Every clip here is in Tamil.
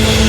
Thank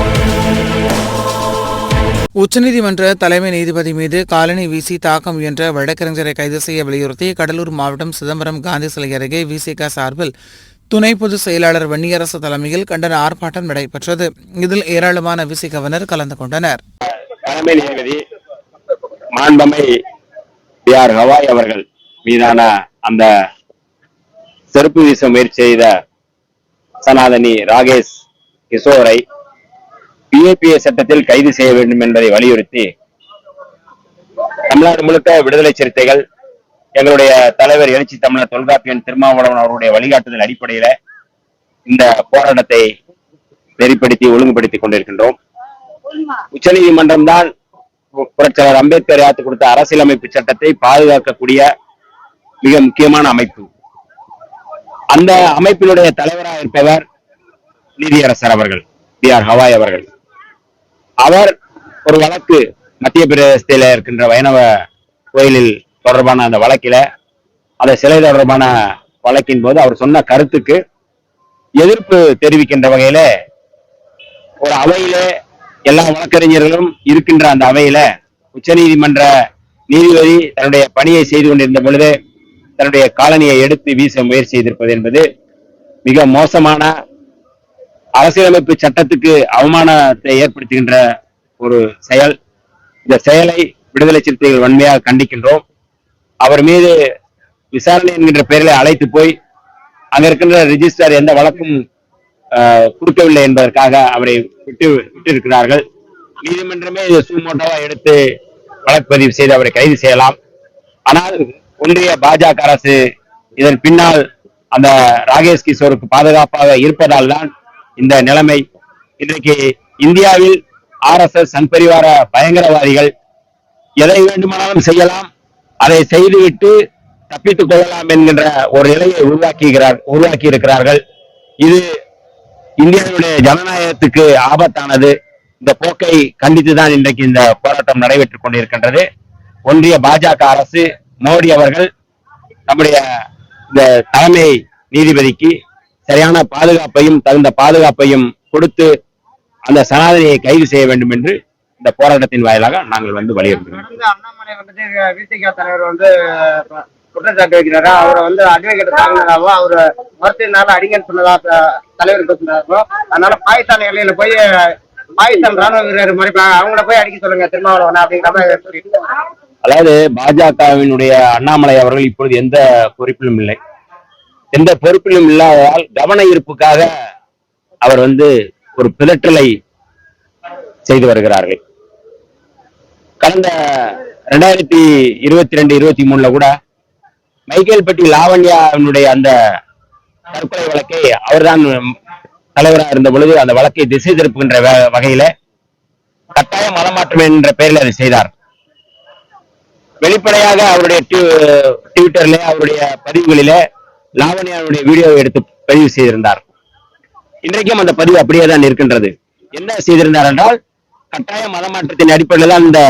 உச்சநீதிமன்ற தலைமை நீதிபதி மீது காலனி வீசி தாக்கம் என்ற வழக்கறிஞரை கைது செய்ய வலியுறுத்தி கடலூர் மாவட்டம் சிதம்பரம் காந்தி சிலை அருகே விசிக சார்பில் துணை பொதுச் செயலாளர் வன்னியரசு தலைமையில் கண்டன ஆர்ப்பாட்டம் நடைபெற்றது. இதில் ஏராளமான விசிகவினர் கலந்து கொண்டனர். தலைமை நீதிபதி மாண்பமை பி ஆர் ஹவாய் அவர்கள் மீதான அந்த செருப்பு வீச முயற்சி செய்த சனாதனி ராகேஷ் கிஷோரை பிஏபிஏ சட்டத்தில் கைது செய்ய வேண்டும் என்பதை வலியுறுத்தி தமிழ்நாடு முழுக்க விடுதலை சிறுத்தைகள் எங்களுடைய தலைவர் எழுச்சி தமிழர் தொல்காப்பியன் திருமாவளவன் அவருடைய வழிகாட்டுதல் அடிப்படையில இந்த போராட்டத்தை நெறிப்படுத்தி ஒழுங்குபடுத்திக் கொண்டிருக்கின்றோம். உச்சநீதிமன்றம் தான் புரட்சியாளர் அம்பேத்கர் யாத்து கொடுத்த அரசியலமைப்பு சட்டத்தை பாதுகாக்கக்கூடிய மிக முக்கியமான அமைப்பு. அந்த அமைப்பினுடைய தலைவராக இருப்பவர் நீதியரசர் அவர்கள் பி ஆர் ஹவாய் அவர்கள். அவர் ஒரு வழக்கு மத்திய பிரதேசத்தில் இருக்கின்ற வைணவ கோயிலில் தொடர்பான அந்த வழக்கில அந்த சிலை தொடர்பான வழக்கின் போது அவர் சொன்ன கருத்துக்கு எதிர்ப்பு தெரிவிக்கின்ற வகையில ஒரு அவையில எல்லா வழக்கறிஞர்களும் இருக்கின்ற அந்த அவையில உச்சநீதிமன்ற நீதிபதி தன்னுடைய பணியை செய்து கொண்டிருந்த பொழுது தன்னுடைய காலனியை எடுத்து வீச முயற்சி செய்திருப்பது என்பது மிக மோசமான அரசியலமைப்பு சட்டத்துக்கு அவமானத்தை ஏற்படுத்துகின்ற ஒரு செயல். இந்த செயலை விடுதலை சிறுத்தைகள் வன்மையாக கண்டிக்கின்றோம். அவர் மீது விசாரணை என்கின்ற பெயரில் அழைத்து போய் அங்க இருக்கின்ற ரிஜிஸ்டர் எந்த வழக்கும் கொடுக்கவில்லை என்பதற்காக அவரை விட்டு விட்டிருக்கிறார்கள். நீதிமன்றமே இதை சுமோட்டோவா எடுத்து வழக்கு பதிவு செய்து அவரை கைது செய்யலாம். ஆனால் ஒன்றிய பாஜக அரசு இதன் பின்னால் அந்த ராகேஷ் கிஷோருக்கு பாதுகாப்பாக இருப்பதால் தான் இந்த நிலைமை இன்றைக்கு இந்தியாவில் ஆர்எஸ்எஸ் சண்பரிவார பயங்கரவாதிகள் எதை வேண்டுமானாலும் செய்யலாம் அதை செய்துவிட்டு தப்பித்துக் கொள்ளலாம் என்கின்ற ஒரு நிலையை உருவாக்குகிறார் உருவாக்கி இருக்கிறார்கள் இது இந்தியாவுடைய ஜனநாயகத்துக்கு ஆபத்தானது. இந்த போக்கை கண்டித்துதான் இன்றைக்கு இந்த போராட்டம் நடைபெற்றுக் கொண்டிருக்கின்றது. ஒன்றிய பாஜக அரசு மோடி அவர்கள் நம்முடைய இந்த தலைமை நீதிபதிக்கு சரியான பாதுகாப்பையும் தகுந்த பாதுகாப்பையும் கொடுத்து அந்த சனாதனியை கைது செய்ய வேண்டும் என்று இந்த போராட்டத்தின் வாயிலாக நாங்கள் வந்து வலியுறுத்துகிறோம். அண்ணாமலை வந்துட்டு விசிக தலைவர் வந்து குற்றச்சாட்டு வைக்கிறாரு? அவரை வந்து அட்வொகேட் தாங்கினதாகவும் அவர் மருத்துவனால அடிங்கன்னு சொன்னதா தலைவர் பேசினதாகவும் அதனால பாகிஸ்தான் எல்லையில போய் பாகிஸ்தான் ராணுவ வீரர் மாதிரி அவங்கள போய் அடிக்க சொல்லுங்க திருமாவளவன் அப்படிங்கிற மாதிரி அதாவது பாஜகவினுடைய அண்ணாமலை அவர்கள் இப்பொழுது எந்த பொறுப்பிலும் இல்லை. எந்த பொறுப்பிலும் இல்லாததால் கவன ஈர்ப்புக்காக அவர் வந்து ஒரு பிதற்றலை செய்து வருகிறார்கள். கடந்த ரெண்டாயிரத்தி இருபத்தி ரெண்டு இருபத்தி மூணுல கூட மைக்கேல்பட்டி லாவண்யாவினுடைய அந்த தற்கொலை வழக்கை அவர்தான் தலைவராக இருந்த பொழுது அந்த வழக்கை திசை திருப்புகின்ற வ- வகையில கட்டாய மதமாற்றம் என்ற பெயரில் அதை செய்தார். வெளிப்படையாக அவருடைய ட்விட்டர்ல அவருடைய பதிவுகளிலே லாவண்யாவுடைய வீடியோவை எடுத்து பதிவு செய்திருந்தார். இன்றைக்கும் அந்த பதிவு அப்படியே தான் இருக்கின்றது. என்ன செய்திருந்தார் என்றால் கட்டாய மதமாற்றத்தின் அடிப்படையில் தான் இந்த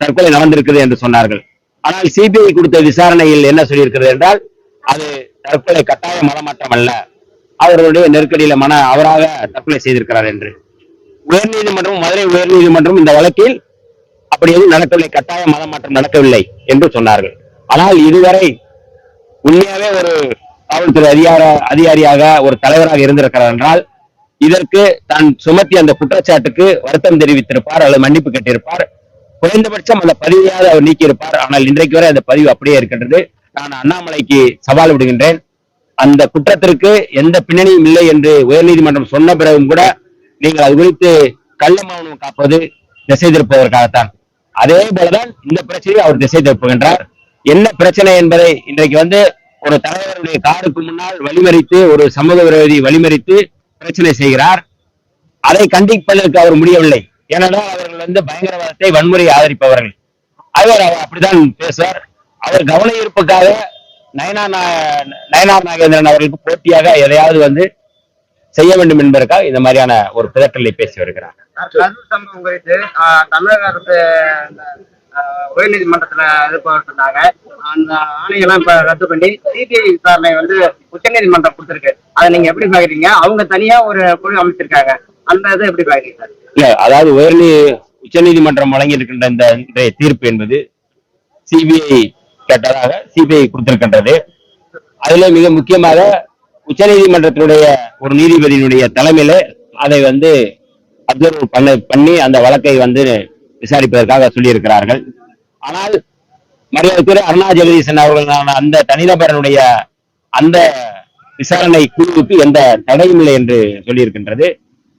தற்கொலை நடந்திருக்குது என்று சொன்னார்கள். ஆனால் சிபிஐ கொடுத்த விசாரணையில் என்ன சொல்லியிருக்கிறது என்றால் அது தற்கொலை கட்டாய மதமாற்றம் அல்ல. அவர்களுடைய நெருக்கடியில மன அவராக தற்கொலை செய்திருக்கிறார் என்று. உயர்நீதிமன்றம் மதுரை உயர்நீதிமன்றம் இந்த வழக்கில் அப்படி எதுவும் நடக்கவில்லை. கட்டாய மதமாற்றம் நடக்கவில்லை என்று சொன்னார்கள். ஆனால் இதுவரை உண்மையாவே ஒரு காவல்துறை அதிகார அதிகாரியாக ஒரு தலைவராக இருந்திருக்கிறார் என்றால் இதற்கு தான் சுமத்திய அந்த குற்றச்சாட்டுக்கு வருத்தம் தெரிவித்திருப்பார் அல்லது மன்னிப்பு கேட்டிருப்பார். குறைந்தபட்சம் அந்த பதிவையாவது அவர் நீக்கியிருப்பார். ஆனால் இன்றைக்கு வரை அந்த பதிவு அப்படியே இருக்கின்றது. நான் அண்ணாமலைக்கு சவால் விடுகின்றேன். அந்த குற்றத்திற்கு எந்த பின்னணியும் இல்லை என்று உயர்நீதிமன்றம் சொன்ன பிறகும் கூட நீங்கள் அது குறித்து கள்ள மௌனம் காப்பது திசை திருப்பதற்காகத்தான் அதே போலதான் இந்த பிரச்சனையை அவர் திசை திருப்புகின்றார். என்ன பிரச்சனை என்பதை இன்றைக்கு வந்து ஒரு தலைவருடைய காருக்கு முன்னால் வழிமறித்து ஒரு சமூக விரோதி வழிமறித்து பிரச்சனை செய்கிறார். அதை கண்டிப்பதற்கு அவர் முடியவில்லை. ஏனென்றால் அவர்கள் வந்து பயங்கரவாதத்தை வன்முறையை ஆதரிப்பவர்கள். அவர் அப்படித்தான் அப்படிதான் பேசுவார். அவர் கவன ஈர்ப்புக்காக நயனா நயனா நயனார் நாகேந்திரன் அவர்களுக்கு போட்டியாக எதையாவது வந்து செய்ய வேண்டும் என்பதற்காக இந்த மாதிரியான ஒரு பிதற்றலை பேசி வருகிறார். ஆஹ், உயர்நீதிமன்றத்துல இது போட்டிருந்தாங்க. அந்த ஆணையெல்லாம் இப்ப ரத்து பண்ணி சிபிஐ விசாரணை வந்து உச்சநீதிமன்றம் கொடுத்திருக்கு. அதை நீங்க எப்படி பாக்குறீங்க? அவங்க தனியா ஒரு குழு அமைச்சிருக்காங்க. அந்த இது எப்படி பாக்குறீங்க? சார் இல்ல அதாவது உயர்நீ உச்சநீதிமன்றம் வழங்கி இருக்கின்ற இந்த இன்றைய தீர்ப்பு என்பது சிபிஐ கேட்டதாக சிபிஐ கொடுத்திருக்கின்றது. அதுல மிக முக்கியமாக உச்சநீதிமன்றத்தினுடைய ஒரு நீதிபதியினுடைய தலைமையில அதை வந்து அப்சர்வ் பண்ண பண்ணி அந்த வழக்கை வந்து விசாரிப்பதற்காக சொல்லியிருக்கிறார்கள். ஆனால் மரியாதைக்குரிய அருணா ஜெகதீசன் அவர்களான அந்த தனிநபரனுடைய அந்த விசாரணை குழுவுக்கு எந்த தடையும் இல்லை என்று சொல்லியிருக்கின்றது.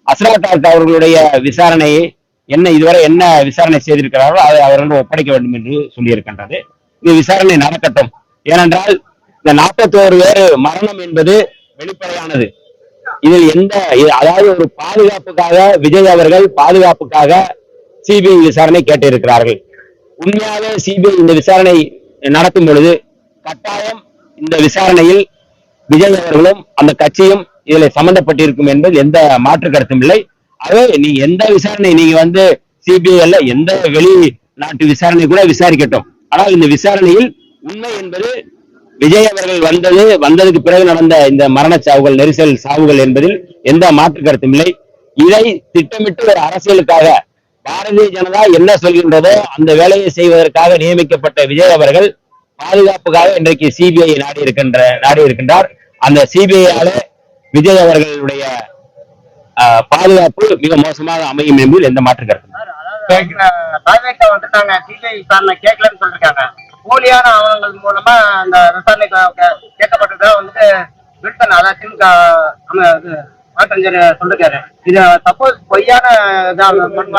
அஸ்ராட்டாக் அவர்களுடைய விசாரணையை என்ன இதுவரை என்ன விசாரணை செய்திருக்கிறார்களோ அதை அவர்கள் ஒப்படைக்க வேண்டும் என்று சொல்லியிருக்கின்றது. இது விசாரணை நடக்கட்டும். ஏனென்றால் இந்த நாற்பத்தோரு பேர் மரணம் என்பது வெளிப்படையானது. இதில் எந்த அதாவது ஒரு பாதுகாப்புக்காக விஜய் அவர்கள் பாதுகாப்புக்காக சிபிஐ விசாரணை கேட்டிருக்கிறார்கள். உண்மையாக சிபிஐ இந்த விசாரணை நடத்தும் பொழுது கட்டாயம் இந்த விசாரணையில் விஜய் அவர்களும் அந்த கட்சியும் இதில் சம்பந்தப்பட்டிருக்கும் என்பது எந்த மாற்று கருத்தும் இல்லை. ஆகவே நீ எந்த விசாரணை நீங்க வந்து சிபிஐல எந்த வெளி நாட்டு விசாரணை கூட விசாரிக்கட்டும். ஆனால் இந்த விசாரணையில் உண்மை என்பது விஜய் அவர்கள் வந்தது வந்ததுக்கு பிறகு நடந்த இந்த மரண சாவுகள் நெரிசல் சாவுகள் என்பதில் எந்த மாற்று கருத்தும் இல்லை. இதை திட்டமிட்டு ஒரு அரசியலுக்காக பாரதிய ஜனதா என்ன சொல்கின்றதோ அந்த வேலையை செய்வதற்காக நியமிக்கப்பட்ட விஜய் அவர்கள் பாதுகாப்புக்காக இன்றைக்கு சிபிஐ நாடி இருக்கின்ற நாடி இருக்கின்றார். அந்த சிபிஐயால விஜய் அவர்களுடைய ஆஹ், பாதுகாப்பு மிக மோசமாக அமையும் என்பதில் எந்த மாற்று கருத்து சிபிஐ சொல்லிருக்காங்க. போலியான ஆவணங்கள் மூலமா அந்த விசாரணை கே- வந்துட்டு வில்சன் அதாவது திமுக வழக்கறிஞர் சொல்லிருக்காரு. இது சப்போஸ் பொய்யான இதா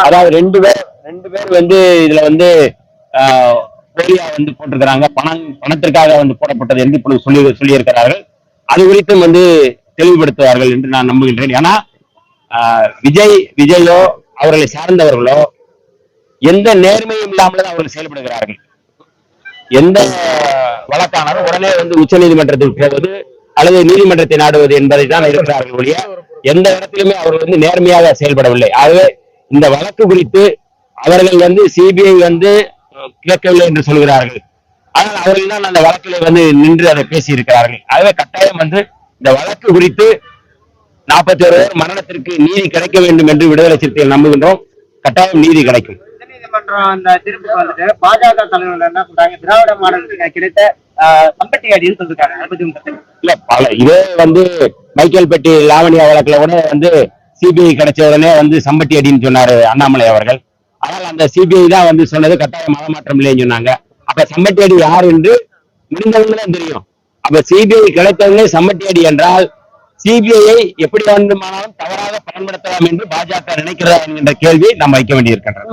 அதாவது ரெண்டு பேர் ரெண்டு பேர் வந்து இதுல வந்து ஆஹ், போலியா வந்து போட்டிருக்கிறாங்க. பணம் பணத்திற்காக வந்து போடப்பட்டது என்று இப்பொழுது சொல்லி சொல்லியிருக்கிறார்கள். அது குறித்தும் வந்து தெளிவுபடுத்துவார்கள் என்று நான் நம்புகின்றேன். ஏன்னா ஆஹ், விஜய் விஜயோ அவர்களை சார்ந்தவர்களோ எந்த நேர்மையும் இல்லாமல் தான் அவர்கள் செயல்படுகிறார்கள். எந்த வழக்கானாலும் உடனே வந்து உச்ச நீதிமன்றத்துக்கு போவது அல்லது நீதிமன்றத்தை நாடுவது என்பதை தான் இருக்கிறார்கள் ஒழிய எந்த இடத்திலுமே அவர்கள் வந்து நேர்மையாக செயல்படவில்லை. ஆகவே இந்த வழக்கு குறித்து அவர்கள் வந்து சிபிஐ வந்து கேட்கவில்லை என்று சொல்கிறார்கள். ஆனால் அவர்கள் தான் அந்த வழக்கில் வந்து நின்று அதை பேசி இருக்கிறார்கள் ஆகவே கட்டாயம் வந்து இந்த வழக்கு குறித்து நாற்பத்தி ஒரு பேர் மரணத்திற்கு நீதி கிடைக்க வேண்டும் என்று விடுதலை சிறுத்தைகள் நம்புகின்றோம். கட்டாயம் நீதி கிடைக்கும். அந்த பாஜக தலைவர்கள் என்ன சொல்றாங்க? திராவிட மாடலுக்கு கிடைத்த சம்பட்டி அடின்னு சொல்லிருக்காங்க? இல்ல பல இதே வந்து மைக்கேல் பெட்டி லாவணியா வழக்குல கூட வந்து சிபிஐ கிடைச்ச உடனே வந்து சம்பட்டி அடின்னு சொன்னாரு அண்ணாமலை அவர்கள். ஆனால் அந்த சிபிஐ தான் வந்து சொன்னது கட்டாய மதமாற்றம் இல்லைன்னு சொன்னாங்க. அப்ப சம்பட்டி அடி யார் என்று முடிந்தவங்க தான் தெரியும். அப்ப சிபிஐ கிடைத்தவங்களே சம்பட்டி அடி என்றால் சிபிஐயை எப்படி வேண்டுமானாலும் தவறாக பயன்படுத்தலாம் என்று பாஜக நினைக்கிறதா என்கின்ற கேள்வியை நாம் வைக்க வேண்டியிருக்கின்றது.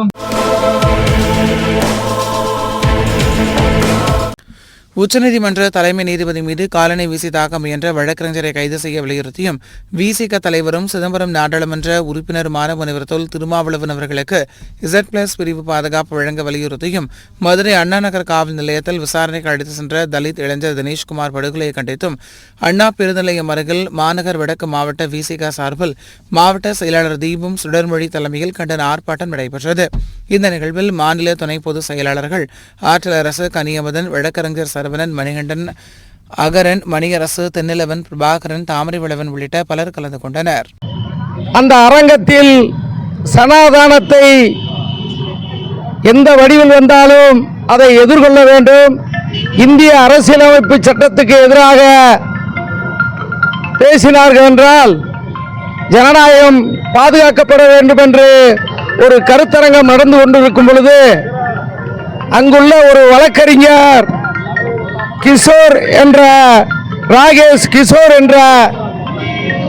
உச்சநீதிமன்ற தலைமை நீதிபதி மீது காலனை வீசி தாக்க முயன்ற வழக்கறிஞரை கைது செய்ய வலியுறுத்தியும் விசிக தலைவரும் சிதம்பரம் நாடாளுமன்ற உறுப்பினருமான முனைவர் தொல் திருமாவளவன் அவர்களுக்கு இசட் பிளஸ் பிரிவு பாதுகாப்பு வழங்க வலியுறுத்தியும் மதுரை அண்ணா நகர் காவல் நிலையத்தில் விசாரணைக்கு அழைத்து சென்ற தலித் இளைஞர் தினேஷ்குமார் படுகொலையை கண்டித்தும் அண்ணா பெருநிலையம் அருகில் மாநகர் வடக்கு மாவட்ட விசிக சார்பில் மாவட்ட செயலாளர் தீபம் சுடர்மொழி தலைமையில் கண்டன ஆர்ப்பாட்டம் நடைபெற்றது. இந்த நிகழ்வில் மாநில துணை பொதுச் செயலாளர்கள் ஆற்றலரசு கனியமதன் வழக்கறிஞர் சரவணன் மணிகண்டன் அகரன் மணியரசு தென்னிலவன் பிரபாகரன் தாமரைவளவன் உள்ளிட்ட பலர் கலந்து கொண்டனர். அந்த அரங்கத்தில் சனாதானத்தை எந்த வடிவில் வந்தாலும் அதை எதிர்கொள்ள வேண்டும். இந்திய அரசியலமைப்பு சட்டத்துக்கு எதிராக பேசினார்கள் என்றால் ஜனநாயகம் பாதுகாக்கப்பட வேண்டும் என்று ஒரு கருத்தரங்கம் நடந்து கொண்டிருக்கும் பொழுது அங்குள்ள ஒரு வழக்கறிஞர் கிஷோர் என்ற ராகேஷ் கிஷோர் என்ற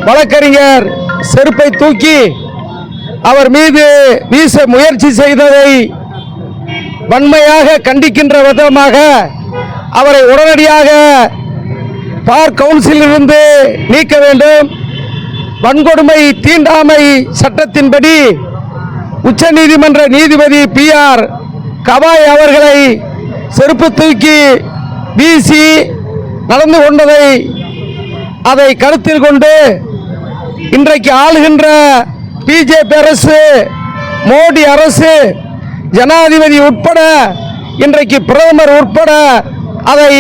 வழக்கறிஞர் செருப்பை தூக்கி அவர் மீது வீச முயற்சி செய்ததை வன்மையாக கண்டிக்கின்ற விதமாக அவரை உடனடியாக பார் கவுன்சிலிருந்து நீக்க வேண்டும். வன்கொடுமை தீண்டாமை சட்டத்தின்படி உச்சநீதிமன்ற நீதிபதி பி ஆர் கவாய் அவர்களை செருப்பு தூக்கி வீசி நடந்து கொண்டதை அதை கருத்தில் கொண்டு இன்றைக்கு ஆளுகின்ற பிஜேபி அரசு மோடி அரசு ஜனாதிபதி உட்பட இன்றைக்கு பிரதமர் உட்பட அதை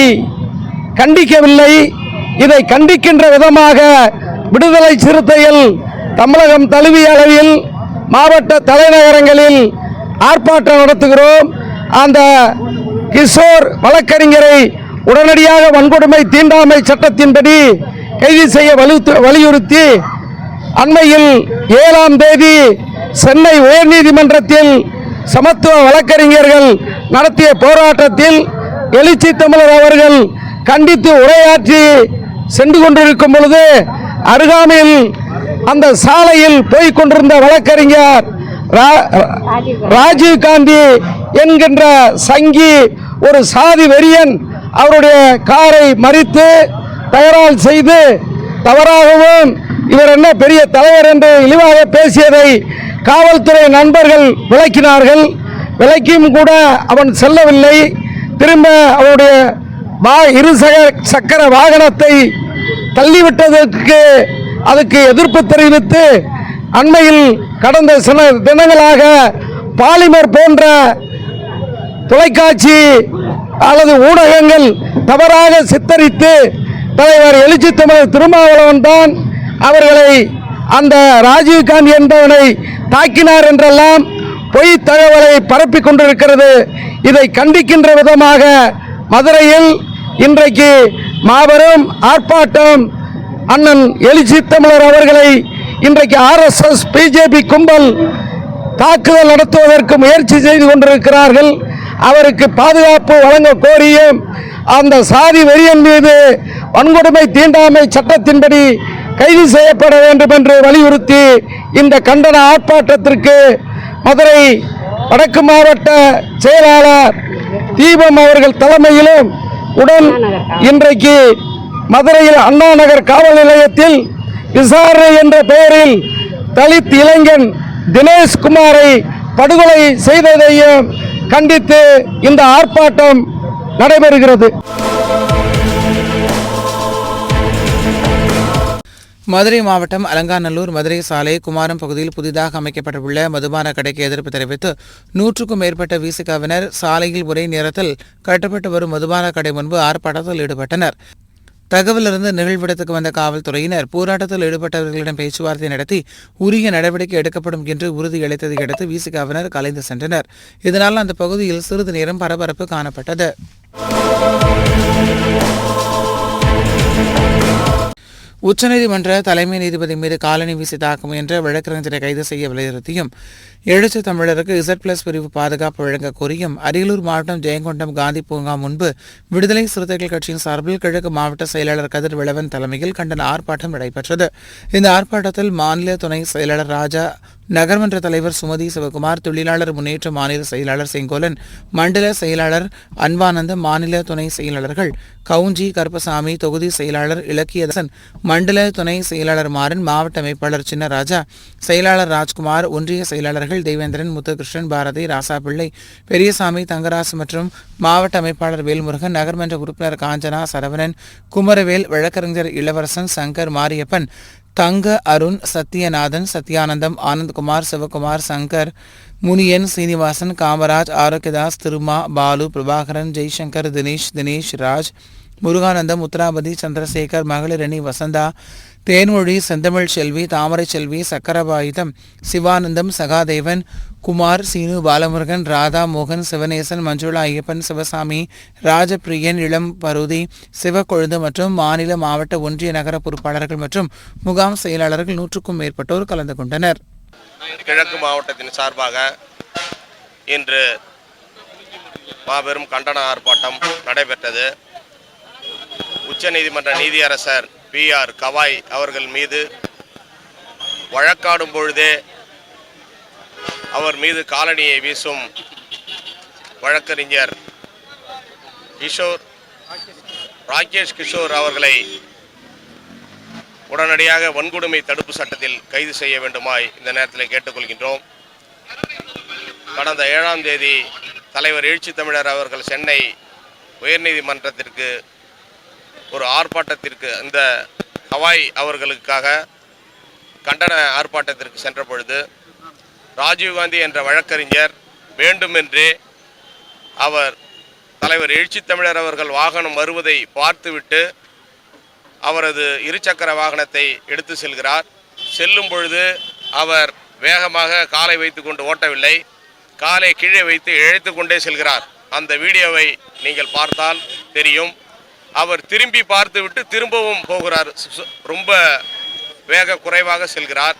கண்டிக்கவில்லை. இதை கண்டிக்கின்ற விதமாக விடுதலை சிறுத்தைகள் தமிழகம் தழுவிய அளவில் மாவட்ட தலைநகரங்களில் ஆர்ப்பாட்டம் நடத்துகிறோம். அந்த கிஷோர் வழக்கறிஞரை உடனடியாக வன்கொடுமை தீண்டாமை சட்டத்தின்படி கைது செய்ய வலியுறுத்தி- வலியுறுத்தி அண்மையில் ஏழாம் தேதி சென்னை உயர்நீதிமன்றத்தில் சமத்துவ வழக்கறிஞர்கள் நடத்திய போராட்டத்தில் எழுச்சி தமிழர் அவர்கள் கண்டித்து உரையாற்றி சென்று கொண்டிருக்கும் பொழுது அருகாமையில் அந்த சாலையில் போய்க் கொண்டிருந்த வழக்கறிஞர் ரா- ராஜீவ் காந்தி என்கின்ற சங்கி ஒரு சாதி வெறியன் அவருடைய காரை மறித்து தகராறு செய்து தவறாகவும் இவர் என்ன பெரிய தலைவர் என்று இழிவாக பேசியதை காவல்துறை நண்பர்கள் விளக்கினார்கள். விளக்கியும் கூட அவன் செல்லவில்லை. திரும்ப அவருடைய வா இரு சக்கர வாகனத்தை தள்ளிவிட்டதற்கு அதுக்கு எதிர்ப்பு தெரிவித்து அண்மையில் கடந்த சில தினங்களாக பாலிமர் போன்ற தொலைக்காட்சி அல்லது ஊடகங்கள் தவறாக சித்தரித்து தலைவர் எழுச்சி தமிழர் திருமாவளவன் தான் அவர்களை அந்த ராஜீவ்காந்தி என்பவனை தாக்கினார் என்றெல்லாம் பொய் தகவலை பரப்பிக் கொண்டிருக்கிறது. இதை கண்டிக்கின்ற விதமாக மதுரையில் இன்றைக்கு மாபெரும் ஆர்ப்பாட்டம் அண்ணன் எழுச்சி தமிழர் அவர்களை இன்றைக்கு ஆர்எஸ்எஸ் பிஜேபி கும்பல் தாக்குதல் நடத்துவதற்கு முயற்சி செய்து கொண்டிருக்கிறார்கள். அவருக்கு பாதுகாப்பு வழங்க கோரியும் அந்த சாதி வெறியன் மீது வன்கொடுமை தீண்டாமை சட்டத்தின்படி கைது செய்யப்பட வேண்டும் என்று வலியுறுத்தி இந்த கண்டன ஆர்ப்பாட்டத்திற்கு மதுரை வடக்கு மாவட்ட செயலாளர் தீபம் அவர்கள் தலைமையிலும் உடன் இன்றைக்கு மதுரையில் அண்ணா நகர் காவல் நிலையத்தில் விசாரணை என்ற பெயரில் தலித் இளைஞன் தினேஷ்குமாரை படுகொலை செய்ததையும் கண்டித்து இந்த ஆர்ப்பாட்டம் நடைபெறுகிறது. மதுரை மாவட்டம் அலங்காநல்லூர் மதுரை சாலை குமாரம் பகுதியில் புதிதாக அமைக்கப்பட்டுள்ள மதுபான கடைக்கு எதிர்ப்பு தெரிவித்து நூற்றுக்கும் மேற்பட்ட விசிகாவினர் சாலையில் ஒரே நேரத்தில் கட்டப்பட்டு வரும் மதுபான கடை முன்பு ஆர்ப்பாட்டத்தில் ஈடுபட்டனர். தகவலிருந்து நிகழ்விடத்துக்கு வந்த காவல்துறையினர் போராட்டத்தில் ஈடுபட்டவர்களிடம் பேச்சுவார்த்தை நடத்தி உரிய நடவடிக்கை எடுக்கப்படும் என்று உறுதியளித்ததை அடுத்து விசிகாவினர் கலைந்து சென்றனர். இதனால் அந்த பகுதியில் சிறிது நேரம் பரபரப்பு காணப்பட்டது. உச்சநீதிமன்ற தலைமை நீதிபதி மீது காலனி வீசி தாக்க முயன்ற வழக்கறிஞரை கைது செய்ய வலியுறுத்தியும் எழுச்சி தமிழருக்கு இசட் பிளஸ் பிரிவு பாதுகாப்பு வழங்க கோரியும் அரியலூர் மாவட்டம் ஜெயங்கொண்டம் காந்தி பூங்கா முன்பு விடுதலை சிறுத்தைகள் கட்சியின் சார்பில் கிழக்கு மாவட்ட செயலாளர் கதிர் விளவன் தலைமையில் கண்டன ஆர்ப்பாட்டம் நடைபெற்றது. இந்த ஆர்ப்பாட்டத்தில் மாநில துணை செயலாளர் ராஜா நகர்மன்ற தலைவர் சுமதி சிவகுமார் தொழிலாளர் முன்னேற்ற மாநில செயலாளர் செங்கோலன் மண்டல செயலாளர் அன்பானந்தம் மாநில துணை செயலாளர்கள் கவுஞ்சி கருப்பசாமி தொகுதி செயலாளர் இலக்கியதசன் மண்டல துணை செயலாளர் மாறன் மாவட்ட அமைப்பாளர் சின்னராஜா செயலாளர் ராஜ்குமார் ஒன்றிய செயலாளர்கள் தேவேந்திரன் முத்துகிருஷ்ணன் பாரதி ராசாபிள்ளை பெரியசாமி தங்கராசு மற்றும் மாவட்ட அமைப்பாளர் வேல்முருகன் நகர்மன்ற உறுப்பினர் காஞ்சனா சரவணன் குமரவேல் வழக்கறிஞர் இளவரசன் சங்கர் மாரியப்பன் தங்க அருண் சத்யநாதன் சத்யானந்தம் ஆனந்த்குமார் சிவகுமார் சங்கர் முனியன் சீனிவாசன் காமராஜ் ஆரோக்கியதாஸ் திருமா பாலு பிரபாகரன் ஜெய்சங்கர் தினேஷ் தினேஷ் ராஜ் முருகானந்தம் உத்தராபதி சந்திரசேகர் மகளிரணி வசந்தா தேன்மொழி செந்தமிழ் செல்வி தாமரை செல்வி சக்கரபாயுதம் சிவானந்தம் சகாதேவன் குமார் சீனு பாலமுருகன் ராதா மோகன் சிவநேசன் மஞ்சுளா ஐயப்பன் சிவசாமி ராஜபிரியன் இளம் பருதி சிவக்கொழுந்து மற்றும் மாநில மாவட்ட ஒன்றிய நகர பொறுப்பாளர்கள் மற்றும் முகாம் செயலாளர்கள் நூற்றுக்கும் மேற்பட்டோர் கலந்து கொண்டனர். கிழக்கு மாவட்டத்தின் சார்பாக இன்று மாபெரும் கண்டன ஆர்ப்பாட்டம் நடைபெற்றது. உச்சநீதிமன்ற நீதியரசர் பி ஆர் கவாய் அவர்கள் மீது வழக்காடும் பொழுதே அவர் மீது காலணியை வீசும் வழக்கறிஞர் கிஷோர் ராகேஷ் கிஷோர் அவர்களை உடனடியாக வன்கொடுமை தடுப்பு சட்டத்தில் கைது செய்ய வேண்டுமாய் இந்த நேரத்தில் கேட்டுக்கொள்கின்றோம். கடந்த ஏழாம் தேதி தலைவர் எழுச்சி தமிழர் அவர்கள் சென்னை உயர்நீதிமன்றத்திற்கு ஒரு ஆர்ப்பாட்டத்திற்கு இந்த ஹவாய் அவர்களுக்காக கண்டன ஆர்ப்பாட்டத்திற்கு சென்ற பொழுது ராஜீவ்காந்தி என்ற வழக்கறிஞர் வேண்டுமென்றே அவர் தலைவர் எழுச்சி தமிழர் அவர்கள் வாகனம் வருவதை பார்த்துவிட்டு அவரது இருசக்கர வாகனத்தை எடுத்து செல்கிறார். செல்லும் பொழுது அவர் வேகமாக காலை வைத்து கொண்டு ஓட்டவில்லை. காலை கீழே வைத்து இழைத்து கொண்டே செல்கிறார். அந்த வீடியோவை நீங்கள் பார்த்தால் தெரியும். அவர் திரும்பி பார்த்துவிட்டு திரும்பவும் போகிறார். ரொம்ப வேக குறைவாக செல்கிறார்.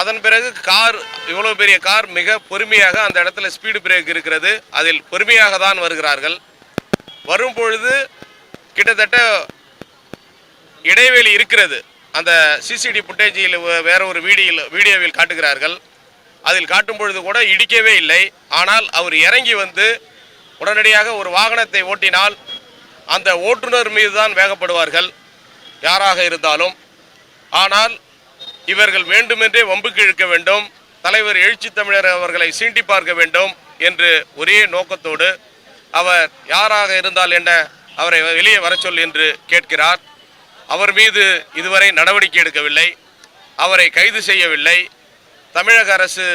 அதன் பிறகு கார் இவ்வளோ பெரிய கார் மிக பொறுமையாக அந்த இடத்துல ஸ்பீடு பிரேக் இருக்கிறது. அதில் பொறுமையாக தான் வருகிறார்கள். வரும் பொழுது கிட்டத்தட்ட இடைவெளி இருக்கிறது. அந்த சிசிடி புட்டேஜியில் வேற ஒரு வீடியோவில் வீடியோவில் காட்டுகிறார்கள். அதில் காட்டும் பொழுது கூட இடிக்கவே இல்லை. ஆனால் அவர் இறங்கி வந்து உடனடியாக ஒரு வாகனத்தை ஓட்டினால் அந்த ஓட்டுநர் மீது தான் வேகப்படுவார்கள். யாராக இருந்தாலும். ஆனால் இவர்கள் வேண்டுமென்றே வம்புக்கு இழுக்க வேண்டும். தலைவர் எழுச்சி தமிழர் அவர்களை சீண்டி பார்க்க வேண்டும் என்று ஒரே நோக்கத்தோடு அவர் யாராக இருந்தால் என்ன அவரை வெளியே வரச் சொல் என்று கேட்கிறார். அவர் மீது இதுவரை நடவடிக்கை எடுக்கவில்லை. அவரை கைது செய்யவில்லை. தமிழக அரசு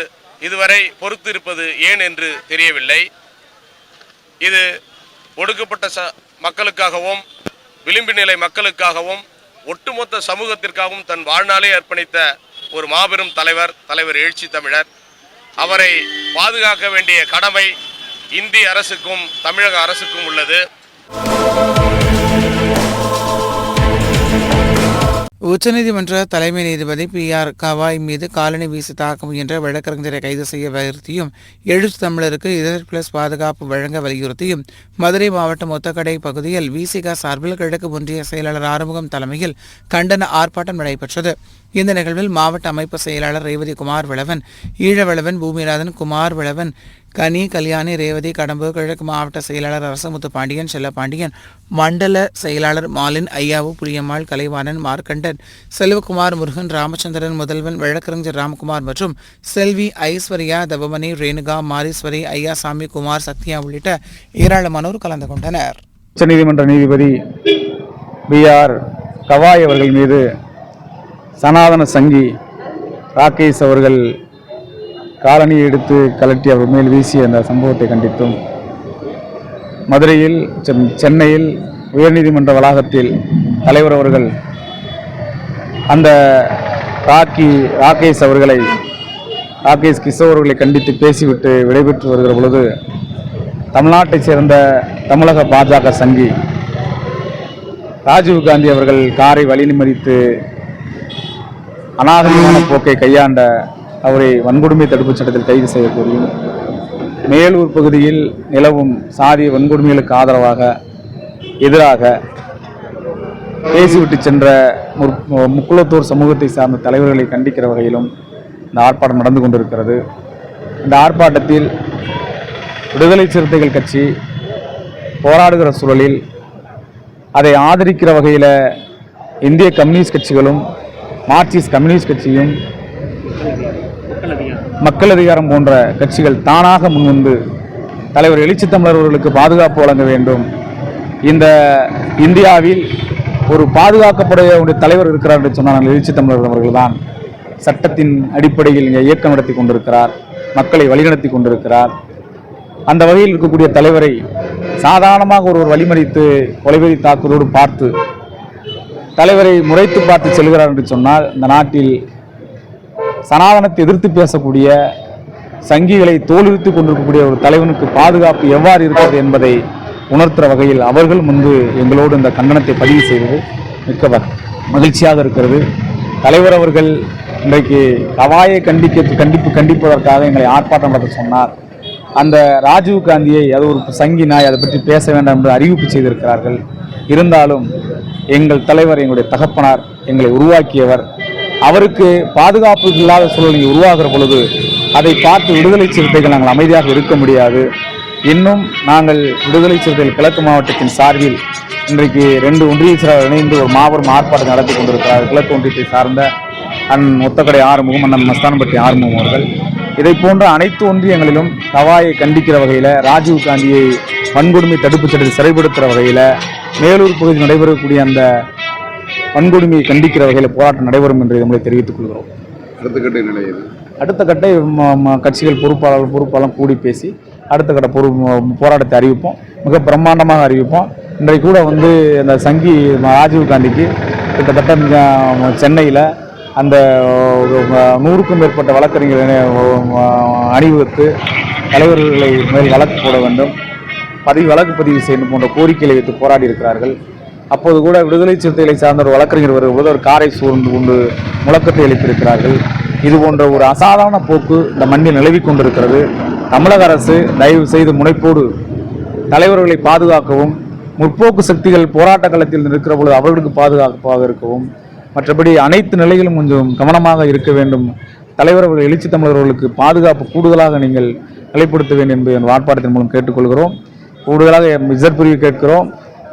இதுவரை பொறுத்திருப்பது ஏன் என்று தெரியவில்லை. இது ஒடுக்கப்பட்ட ச மக்களுக்காகவும் விளிம்பு நிலை மக்களுக்காகவும் ஒட்டுமொத்த சமூகத்திற்காகவும் தன் வாழ்நாளை அர்ப்பணித்த ஒரு மாபெரும் தலைவர் தலைவர் எழுச்சி தமிழர். அவரை பாதுகாக்க வேண்டிய கடமை இந்திய அரசுக்கும் தமிழக அரசுக்கும் உள்ளது. உச்சநீதிமன்ற தலைமை நீதிபதி பி ஆர் கவாய் மீது காலனி வீசி தாக்க முயன்ற வழக்கறிஞரை கைது செய்ய வலியுறுத்தியும் எழுத்து தமிழருக்கு இதர் பிளஸ் பாதுகாப்பு வழங்க வலியுறுத்தியும் மதுரை மாவட்டம் ஒத்தக்கடை பகுதியில் விசிக சார்பில் கிழக்கு ஒன்றிய செயலாளர் ஆறுமுகம் தலைமையில் கண்டன ஆர்ப்பாட்டம் நடைபெற்றது. இந்த நிகழ்வில் மாவட்ட அமைப்பு செயலாளர் ரேவதி குமார் விளவன் ஈழவளவன் பூமிநாதன் குமார் விளவன் கனி கல்யாணி ரேவதி கடம்பு கிழக்கு மாவட்ட செயலாளர் அரசமுத்து பாண்டியன் செல்ல பாண்டியன் மண்டல செயலாளர் மாலின் ஐயாவு புரியம்மாள் கலைவாணன் மார்க்கண்டன் செல்வகுமார் முருகன் ராமச்சந்திரன் முதல்வன் வழக்கறிஞர் ராமகுமார் மற்றும் செல்வி ஐஸ்வர்யா தவமணி ரேணுகா மாரீஸ்வரி ஐயாசாமி குமார் சத்யா உள்ளிட்ட ஏராளமானோர் கலந்து கொண்டனர். உச்சநீதிமன்ற நீதிபதி பி ஆர் கவாய் அவர்கள் மீது சனாதன சங்கி ராகேஷ் அவர்கள் காலனி எடுத்து கலட்டி அவர் மேல் வீசிய அந்த சம்பவத்தை கண்டித்தும் மதுரையில் சென்- சென்னையில் உயர்நீதிமன்ற வளாகத்தில் தலைவர் அவர்கள் அந்த ராக்கி ராகேஷ் அவர்களை ராகேஷ் கிஷோ அவர்களை கண்டித்து பேசிவிட்டு விடைபெற்று வருகிற பொழுது தமிழ்நாட்டைச் சேர்ந்த தமிழக பாஜக சங்கி ராஜீவ் காந்தி அவர்கள் காரை வழிநிமறித்து அநாகரிகமான போக்கை கையாண்ட அவரை வன்கொடுமை தடுப்புச் சட்டத்தில் கைது செய்யக்கோரியும் மேலூர் பகுதியில் நிலவும் சாதிய வன்கொடுமைகளுக்கு ஆதரவாக எதிராக பேசிவிட்டு சென்ற முற்- முக்குளத்தூர் சமூகத்தை சார்ந்த தலைவர்களை கண்டிக்கிற வகையிலும் இந்த ஆர்ப்பாட்டம் நடந்து கொண்டிருக்கிறது. இந்த ஆர்ப்பாட்டத்தில் விடுதலை சிறுத்தைகள் கட்சி போராடுகிற சூழலில் அதை ஆதரிக்கிற வகையில் இந்திய கம்யூனிஸ்ட் கட்சிகளும் மார்க்சிஸ்ட் கம்யூனிஸ்ட் கட்சியும் மக்கள் அதிகாரம் போன்ற கட்சிகள் தானாக முன்வந்து தலைவர் எழுச்சித்தமிழர் அவர்களுக்கு பாதுகாப்பு வழங்க வேண்டும். இந்த இந்தியாவில் ஒரு பாதுகாக்கப்பட வேண்டிய தலைவர் இருக்கிறார் என்று சொன்னால் எழுச்சித்தமிழர் அவர்கள் அவர்கள்தான் சட்டத்தின் அடிப்படையில் இங்கே இயக்கம் நடத்தி கொண்டிருக்கிறார் மக்களை வழிநடத்தி கொண்டிருக்கிறார். அந்த வகையில் இருக்கக்கூடிய தலைவரை சாதாரணமாக ஒருவர் வழிமறித்து கொலைவெறி தாக்குவதோடு பார்த்து தலைவரை முறைத்து பார்த்து செல்கிறார் என்று சொன்னால் இந்த நாட்டில் சனாதனத்தை எதிர்த்து பேசக்கூடிய சங்கிகளை தோலுரித்து கொண்டிருக்கக்கூடிய ஒரு தலைவனுக்கு பாதுகாப்பு எவ்வாறு இருக்கிறது என்பதை உணர்த்துற வகையில் அவர்கள் முன்பு எங்களோடு இந்த கண்டனத்தை பதிவு செய்வது மிக்க மகிழ்ச்சியாக இருக்கிறது. தலைவர் அவர்கள் இன்றைக்கு கவாயை கண்டிக்க கண்டிப்பு கண்டிப்பதற்காக எங்களை ஆர்ப்பாட்டம் நடத்த சொன்னார். அந்த ராஜீவ் காந்தியை அது ஒரு சங்கி நாய் அதை பற்றி பேச வேண்டாம் என்று அறிவிப்பு செய்திருக்கிறார்கள். இருந்தாலும் எங்கள் தலைவர் எங்களுடைய தகப்பனார் எங்களை உருவாக்கியவர். அவருக்கு பாதுகாப்பு இல்லாத சூழ்நிலை உருவாகிற பொழுது அதை பார்த்து விடுதலை சிறுத்தைகள் நாங்கள் அமைதியாக இருக்க முடியாது. இன்னும் நாங்கள் விடுதலை சிறுத்தைகள் கிழக்கு மாவட்டத்தின் சார்பில் இன்றைக்கு ரெண்டு ஒன்றிய செயலாளர் இணைந்து ஒரு மாபெரும் ஆர்ப்பாட்டம் நடத்தி கொண்டிருக்கிறார் கிழக்கு ஒன்றியத்தை சார்ந்த அண்ணன் முத்தக்கடை ஆறுமுகம் அண்ணன் மஸ்தான்பட்டி ஆறுமுகம் அவர்கள். இதை போன்ற அனைத்து ஒன்றியங்களிலும் தவாயை கண்டிக்கிற வகையில் ராஜீவ் காந்தியை வன்கொடுமை தடுப்புச் சட்டத்தில் சிறைப்படுத்துகிற வகையில் மேலூர் பகுதியில் நடைபெறக்கூடிய அந்த வன்கொடுமையை கண்டிக்கிற வகையில் போராட்டம் நடைபெறும் என்று நம்மளை தெரிவித்துக் கொள்கிறோம். அடுத்த கட்ட நிலை அடுத்த கட்ட கட்சிகள் பொறுப்பாளர்கள் பொறுப்பாளர் கூடி பேசி அடுத்த கட்ட பொறு போராட்டத்தை அறிவிப்போம். மிக பிரம்மாண்டமாக அறிவிப்போம். இன்றைக்கு கூட வந்து அந்த சங்கி ராஜீவ் காந்திக்கு கிட்டத்தட்ட சென்னையில் அந்த நூறுக்கும் மேற்பட்ட வழக்கறிஞர்களை அணிவகுத்து தலைவர்களை மேல் வழக்கு போட வேண்டும். பதிவு வழக்கு பதிவு செய்யணும் போன்ற கோரிக்கைகளை வைத்து போராடி இருக்கிறார்கள். அப்போது கூட விடுதலை சிறுத்தைகளை சார்ந்த ஒரு வழக்கறிஞர் வரும்போது ஒரு காரை சூழ்ந்து கொண்டு முழக்கத்தை எழுப்பியிருக்கிறார்கள். இது போன்ற ஒரு அசாதாரண போக்கு இந்த மண்ணில் நிலவிக் கொண்டிருக்கிறது. தமிழக அரசு தயவு செய்து முனைப்போடு தலைவர்களை பாதுகாக்கவும் முற்போக்கு சக்திகள் போராட்ட களத்தில் இருக்கிற பொழுது அவர்களுக்கு பாதுகாப்பாக இருக்கவும் மற்றபடி அனைத்து நிலையிலும் கொஞ்சம் கவனமாக இருக்க வேண்டும். தலைவர் அவர்கள் எழுச்சி தமிழர்களுக்கு பாதுகாப்பு கூடுதலாக நீங்கள் நிலைப்படுத்த வேண்டும் என்பதை என் மூலம் கேட்டுக்கொள்கிறோம். கூடுதலாக இசற்பிரிவு கேட்கிறோம்.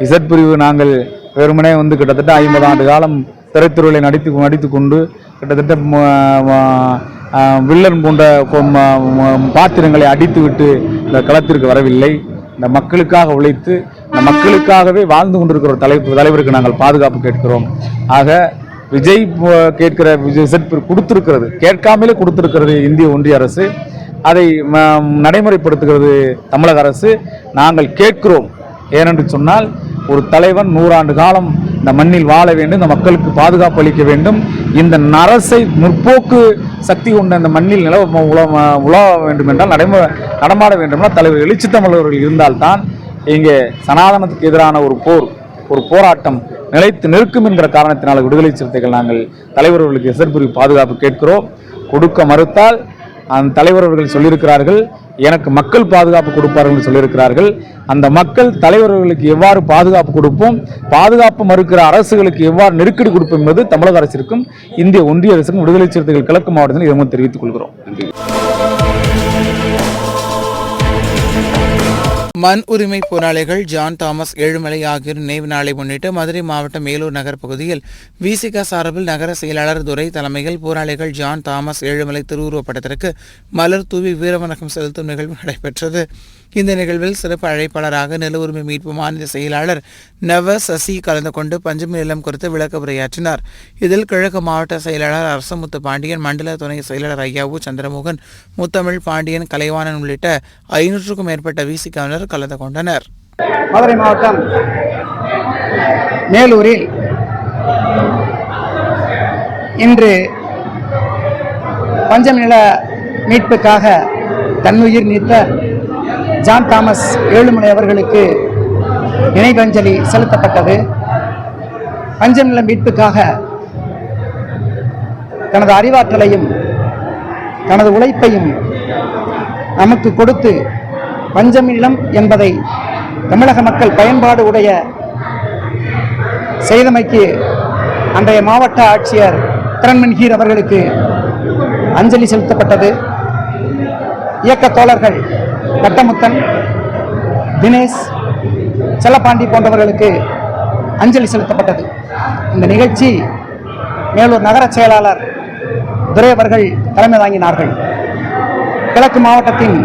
இசட் பிரிவு நாங்கள் வெறுமனே வந்து கிட்டத்தட்ட ஐம்பது ஆண்டு காலம் திரைத்துறையில் நடித்து நடித்து கொண்டு கிட்டத்தட்ட வில்லன் போன்ற பாத்திரங்களை அடித்துவிட்டு இந்த களத்திற்கு வரவில்லை. இந்த மக்களுக்காக உழைத்து இந்த மக்களுக்காகவே வாழ்ந்து கொண்டிருக்கிற ஒரு தலை தலைவருக்கு நாங்கள் பாதுகாப்பு கேட்கிறோம். ஆக விஜய் கேட்கிற விஜய் செட் கொடுத்துருக்கிறது கேட்காமலே கொடுத்துருக்கிறது இந்திய ஒன்றிய அரசு. அதை நடைமுறைப்படுத்துகிறது தமிழக அரசு. நாங்கள் கேட்கிறோம். ஏனென்று சொன்னால் ஒரு தலைவன் நூறாண்டு காலம் இந்த மண்ணில் வாழ வேண்டும் இந்த மக்களுக்கு பாதுகாப்பு அளிக்க வேண்டும். இந்த நரசை முற்போக்கு சக்தி கொண்ட இந்த மண்ணில் நிலவ உலா உலா வேண்டும் என்றால் நடைமுறை நடமாட வேண்டும்னா தலைவர் எழுச்சி தமிழர்கள் இருந்தால்தான் இங்கே சனாதனத்துக்கு எதிரான ஒரு போர் ஒரு போராட்டம் நிலைத்து நிற்கும் என்கிற காரணத்தினால் விடுதலை சிறுத்தைகள் நாங்கள் தலைவர்களுக்கு எசர்புரி பாதுகாப்பு கேட்கிறோம். கொடுக்க மறுத்தால் அந்த தலைவர்கள் சொல்லியிருக்கிறார்கள் எனக்கு மக்கள் பாதுகாப்பு கொடுப்பார்கள் என்று சொல்லியிருக்கிறார்கள். அந்த மக்கள் தலைவர்களுக்கு எவ்வாறு பாதுகாப்பு கொடுப்போம்? பாதுகாப்பு மறுக்கிற அரசுகளுக்கு எவ்வாறு நெருக்கடி கொடுப்போம் என்பது தமிழக அரசிற்கும் இந்திய ஒன்றிய அரசுக்கும் விடுதலை சிறுத்தைகள் கிழக்கு மாவட்டத்தில் இதமும் தெரிவித்துக் கொள்கிறோம். மண் உரிமை போராளிகள் ஜான் தாமஸ் ஏழுமலை ஆகியோர் நினைவு நாளை முன்னிட்டு மதுரை மாவட்டம் மேலூர் நகர் பகுதியில் விசிக சார்பில் நகர செயலாளர் துரை தலைமையில் போராளிகள் ஜான் தாமஸ் ஏழுமலை திருவுருவப்படத்திற்கு மலர் தூவி வீரவணக்கம் செலுத்தும் நிகழ்வு நடைபெற்றது. இந்த நிகழ்வில் சிறப்பு அழைப்பாளராக நில உரிமை மீட்பு மாநில செயலாளர் நவ சசி கலந்து கொண்டு பஞ்சமி நிலம் குறித்து விளக்க உரையாற்றினார். இதில் கிழக்கு மாவட்ட செயலாளர் அரசமுத்து பாண்டியன் மண்டல துணை செயலாளர் ஐயாவு சந்திரமோகன் முத்தமிழ் பாண்டியன் கலைவாணன் உள்ளிட்ட ஐநூற்றுக்கும் மேற்பட்ட விசி விசிகாவினர் கலந்து கொண்டனர். மதுரை மாவட்டம் மேலூரில் இன்று பஞ்சம் நில மீட்புக்காக தன்னுயிர் நீத்த ஜான் தாமஸ் ஏழுமலை அவர்களுக்கு நினைவஞ்சலி செலுத்தப்பட்டது. பஞ்சநில மீட்புக்காக தனது அறிவாற்றலையும் தனது உழைப்பையும் நமக்கு கொடுத்து பஞ்சமில்லம் என்பதை தமிழக மக்கள் பயன்பாடு உடைய செய்தமைக்கு அன்றைய மாவட்ட ஆட்சியர் திறன்மன்கீர் அவர்களுக்கு அஞ்சலி செலுத்தப்பட்டது. இயக்க தோழர்கள் கட்டமுத்தன் தினேஷ் செல்லப்பாண்டி போன்றவர்களுக்கு அஞ்சலி செலுத்தப்பட்டது. இந்த நிகழ்ச்சி மேலூர் நகர செயலாளர் துரை அவர்கள் தலைமை தாங்கினார்கள். கிழக்கு மாவட்டத்தின்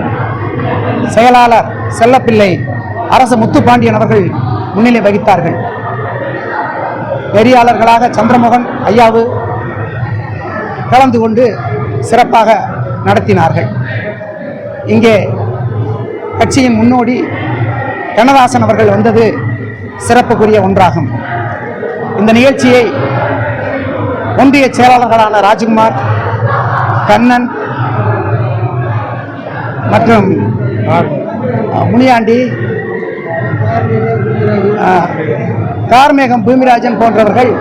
செயலாளர் செல்லப்பிள்ளை அரசு முத்துப்பாண்டியன் அவர்கள் முன்னிலை வகித்தார்கள். நெறியாளர்களாக சந்திரமோகன் ஐயாவு கலந்து கொண்டு சிறப்பாக நடத்தினார்கள். இங்கே கட்சியின் முன்னோடி கண்ணதாசன் அவர்கள் வந்தது சிறப்புக்குரிய ஒன்றாகும். இந்த நிகழ்ச்சியை ஒன்றிய செயலாளர்களான ராஜ்குமார் கண்ணன் மற்றும் முனியாண்டி கார்மேகம் பூமிராஜன் போன்றவர்கள்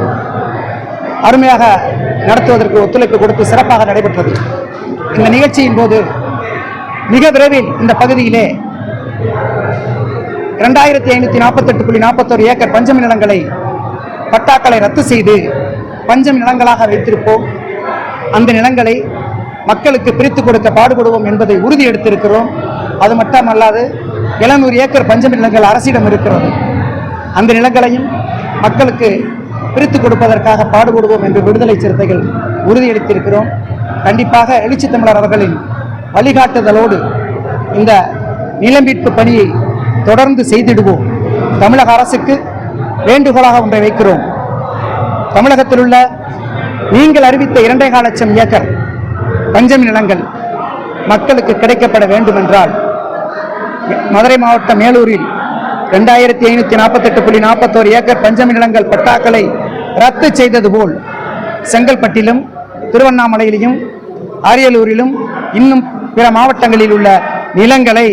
அருமையாக நடத்துவதற்கு ஒத்துழைப்பு கொடுத்து சிறப்பாக நடைபெற்றது. இந்த நிகழ்ச்சியின் போது மிக விரைவில் இந்த பகுதியிலே ரெண்டாயிரத்தி ஐநூற்றி நாற்பத்தெட்டு புள்ளி நாற்பத்தோரு ஏக்கர் பஞ்சமி நிலங்களை பட்டாக்களை ரத்து செய்து பஞ்சம் நிலங்களாக வைத்திருப்போம். அந்த நிலங்களை மக்களுக்கு பிரித்து கொடுக்க பாடுபடுவோம் என்பதை உறுதி எடுத்திருக்கிறோம் அது மட்டுமல்லாது எழுநூறு ஏக்கர் பஞ்சமி நிலங்கள் அரசிடம் இருக்கிறது. அந்த நிலங்களையும் மக்களுக்கு பிரித்து கொடுப்பதற்காக பாடுபடுவோம் என்று விடுதலை சிறுத்தைகள் உறுதியளித்திருக்கிறோம். கண்டிப்பாக எழுச்சி தமிழர் அவர்களின் வழிகாட்டுதலோடு இந்த நிலமீட்பு பணியை தொடர்ந்து செய்திடுவோம். தமிழக அரசுக்கு வேண்டுகோளாக ஒன்றை வைக்கிறோம். தமிழகத்தில் உள்ள நீங்கள் அறிவித்த இரண்டே லட்சம் ஏக்கர் பஞ்சமி நிலங்கள் மக்களுக்கு கிடைக்கப்பட வேண்டும் என்றால் மதுரை மாவட்டம் மேலூரில் ரெண்டாயிரத்தி ஐநூற்றி நாற்பத்தெட்டு புள்ளி நாற்பத்தோரு ஏக்கர் பஞ்சமி நிலங்கள் பட்டாக்களை ரத்து செய்தது போல் செங்கல்பட்டிலும் திருவண்ணாமலையிலும் அரியலூரிலும் இன்னும் பிற மாவட்டங்களில் உள்ள நிலங்களை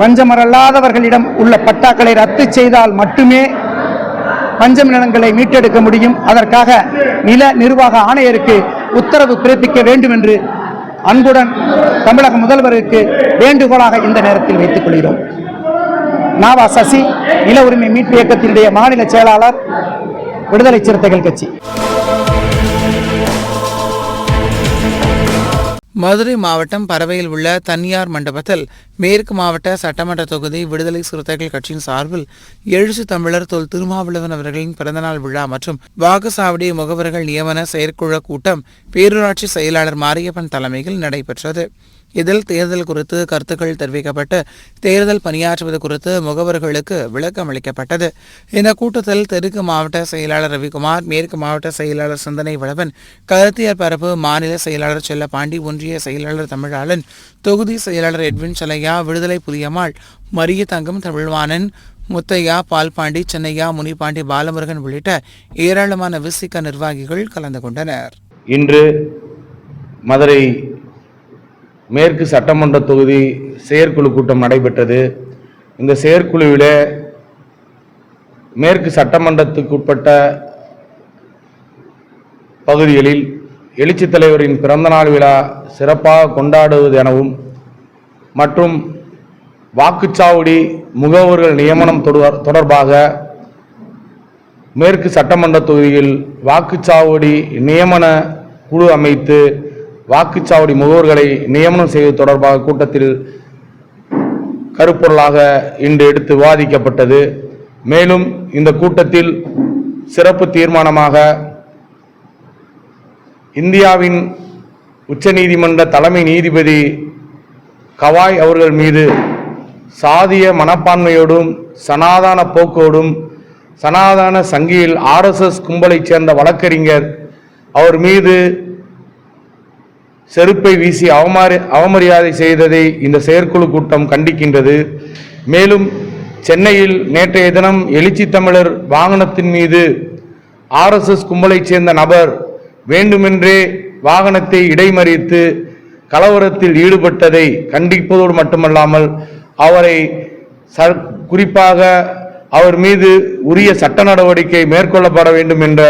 பஞ்சமரல்லாதவர்களிடம் உள்ள பட்டாக்களை ரத்து செய்தால் மட்டுமே பஞ்சம் நிலங்களை மீட்டெடுக்க முடியும். அதற்காக நில நிர்வாக ஆணையருக்கு உத்தரவு பிறப்பிக்க வேண்டும் என்று அன்புடன் தமிழக முதல்வருக்கு வேண்டுகோளாக இந்த நேரத்தில் வைத்துக் கொள்கிறோம். நாவா சசி நில உரிமை மீட்பு இயக்கத்தினுடைய மாநில செயலாளர் விடுதலை சிறுத்தைகள் கட்சி. மதுரை மாவட்டம் பறவையில் உள்ள தனியார் மண்டபத்தில் மேற்கு மாவட்ட சட்டமன்ற தொகுதி விடுதலை சிறுத்தைகள் கட்சியின் சார்பில் எழுச்சி தமிழர் தொல் திருமாவளவன் அவர்களின் பிறந்தநாள் விழா மற்றும் வாக்குச்சாவடி முகவர்கள் நியமன செயற்குழு கூட்டம் பேரூராட்சி செயலாளர் மாரியப்பன் தலைமையில் நடைபெற்றது. இதில் தேர்தல் குறித்து கருத்துக்கள் தெரிவிக்கப்பட்டு தேர்தல் பணியாற்றுவது குறித்து முகவர்களுக்கு விளக்கம் அளிக்கப்பட்டது. இந்த கூட்டத்தில் தெற்கு மாவட்ட செயலாளர் ரவிக்குமார் மேற்கு மாவட்ட செயலாளர் சிந்தனை வளவன் கருத்தியர் பரப்பு மாநில செயலாளர் செல்லப்பாண்டி ஒன்றிய செயலாளர் தமிழாளன் தொகுதி செயலாளர் எட்வின் சலையா விடுதலை புதியம்மாள் மரிய தங்கம் தமிழ்வாணன் முத்தையா பால்பாண்டி சென்னையா முனிபாண்டி பாலமுருகன் உள்ளிட்ட ஏராளமான விசிக நிர்வாகிகள் கலந்து கொண்டனர். இன்று மதுரை மேற்கு சட்டமன்ற தொகுதி செயற்குழு கூட்டம் நடைபெற்றது. இந்த செயற்குழுவில் மேற்கு சட்டமன்றத்துக்குட்பட்ட பகுதிகளில் எழுச்சி தலைவரின் பிறந்தநாள் விழா சிறப்பாக கொண்டாடுவது எனவும் மற்றும் வாக்குச்சாவடி முகவர்கள் நியமனம் தொடர்- தொடர்பாக மேற்கு சட்டமன்ற தொகுதியில் வாக்குச்சாவடி நியமன குழு அமைத்து வாக்குச்சாவடி முகவர்களை நியமனம் செய்வது தொடர்பாக கூட்டத்தில் கருப்பொருளாக இன்று எடுத்து விவாதிக்கப்பட்டது. மேலும் இந்த கூட்டத்தில் சிறப்பு தீர்மானமாக இந்தியாவின் உச்சநீதிமன்ற தலைமை நீதிபதி கவாய் அவர்கள் மீது சாதிய மனப்பான்மையோடும் சனாதான போக்கோடும் சனாதான சங்கியில் ஆர்எஸ்எஸ் கும்பலைச் சேர்ந்த வழக்கறிஞர் அவர் மீது செருப்பை வீசி அவமாரி அவமரியாதை செய்ததை இந்த செயற்குழு கூட்டம் கண்டிக்கின்றது. மேலும் சென்னையில் நேற்றைய தினம் எழுச்சி தமிழர் வாகனத்தின் மீது ஆர்எஸ்எஸ் கும்பலைச் சேர்ந்த நபர் வேண்டுமென்றே வாகனத்தை இடைமறித்து கலவரத்தில் ஈடுபட்டதை கண்டிப்பதோடு மட்டுமல்லாமல் அவரை ச குறிப்பாக அவர் மீது உரிய சட்ட நடவடிக்கை மேற்கொள்ளப்பட வேண்டும் என்ற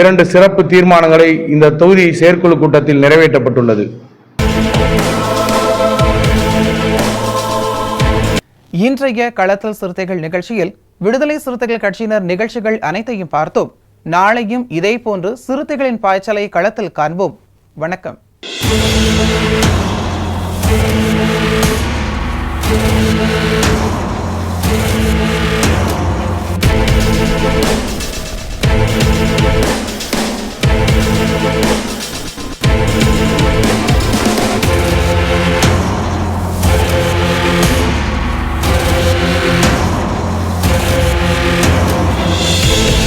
இரண்டு சிறப்பு தீர்மானங்களை இந்த தொகுதி செயற்குழு கூட்டத்தில் நிறைவேற்றப்பட்டுள்ளது. இன்றைய களத்தல் சிறுத்தைகள் நிகழ்ச்சியில் விடுதலை சிறுத்தைகள் கட்சியினர் நிகழ்ச்சிகள் அனைத்தையும் பார்த்தோம். நாளையும் இதே போன்று சிறுத்தைகளின் பாய்ச்சலை களத்தில் காண்போம். வணக்கம்.